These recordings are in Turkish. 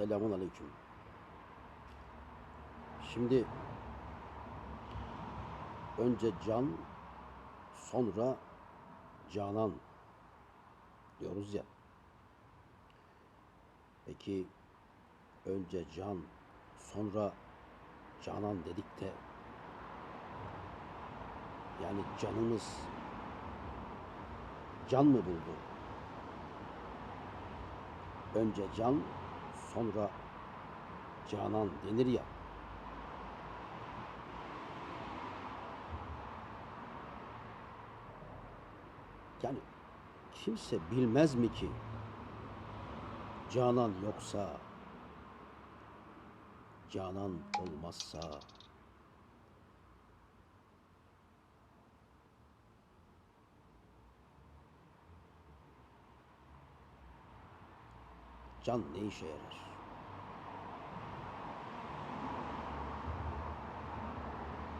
Selamun Aleyküm. Şimdi önce can, sonra canan diyoruz ya. Peki önce can, sonra canan dedik de yani canımız can mı buldu? Önce can, sonra canan denir ya. Yani kimse bilmez mi ki canan yoksa, canan olmazsa can ne işe yarar?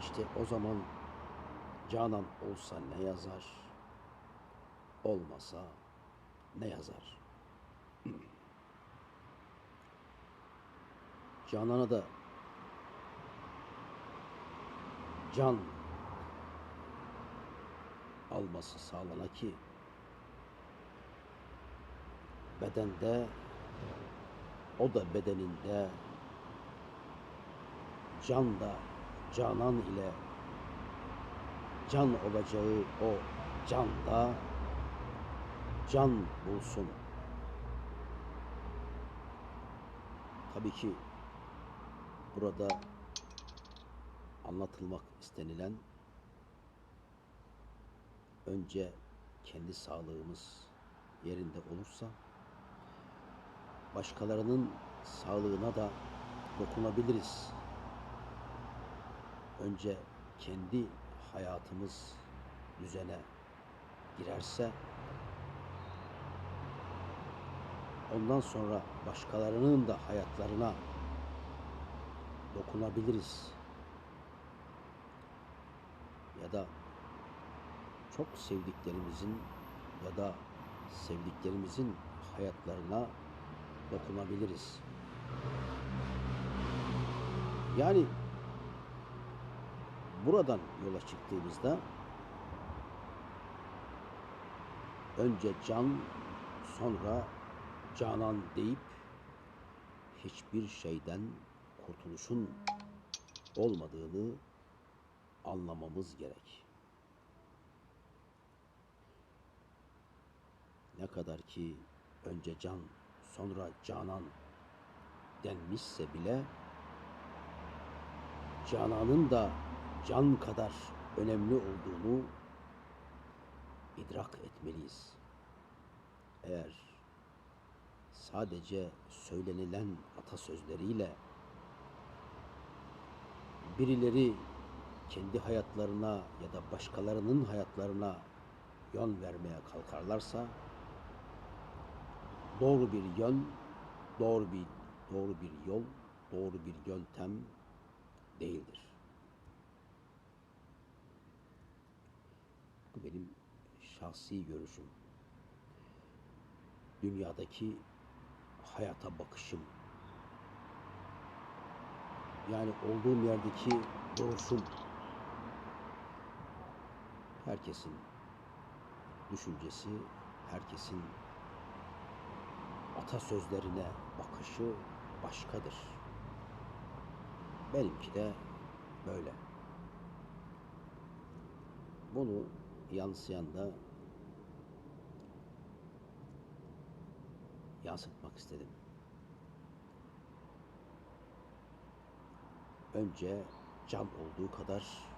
İşte o zaman canan olsa ne yazar? Olmasa ne yazar? Canana da can alması sağlana ki bedende o da bedeninde can da canan ile can olacağı o can da can bulsun. Tabii ki burada anlatılmak istenilen önce kendi sağlığımız yerinde olursa başkalarının sağlığına da dokunabiliriz. Önce kendi hayatımız düzene girerse ondan sonra başkalarının da hayatlarına dokunabiliriz. Ya da çok sevdiklerimizin ya da sevdiklerimizin hayatlarına dokunabiliriz. Yani buradan yola çıktığımızda önce can sonra canan deyip hiçbir şeyden kurtuluşun olmadığını anlamamız gerek. Ne kadar ki önce can sonra canan denmişse bile cananın da can kadar önemli olduğunu idrak etmeliyiz. Eğer sadece söylenilen atasözleriyle birileri kendi hayatlarına ya da başkalarının hayatlarına yön vermeye kalkarlarsa doğru bir yön, doğru bir doğru bir yol, doğru bir yöntem değildir. Bu benim şahsi görüşüm. Dünyadaki hayata bakışım. Yani olduğum yerdeki duruşum. Herkesin düşüncesi, herkesin atasözlerine bakışı başkadır. Benimki de böyle. Bunu yansıyan da yansıtmak istedim. Önce can olduğu kadar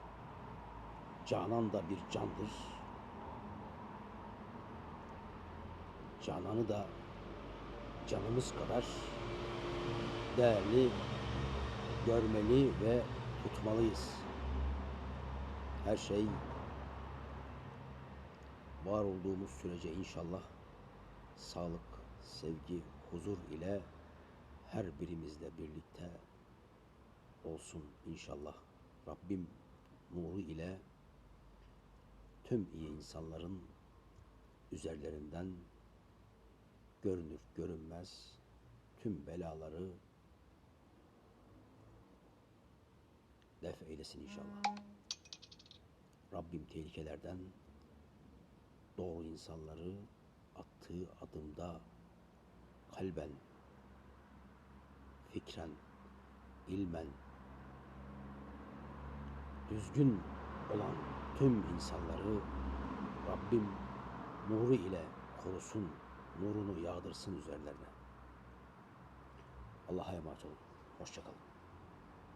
canan da bir candır. Cananı da canımız kadar değerli görmeli ve tutmalıyız. Her şey var olduğumuz sürece inşallah sağlık, sevgi, huzur ile her birimizle birlikte olsun inşallah. Rabbim nuru ile tüm iyi insanların üzerlerinden görünür görünmez tüm belaları def eylesin inşallah. Rabbim tehlikelerden doğru insanları attığı adımda kalben, fikren, ilmen düzgün olan tüm insanları Rabbim nuru ile korusun, nurunu yağdırsın üzerlerine. Allah'a emanet olun. Hoşçakalın.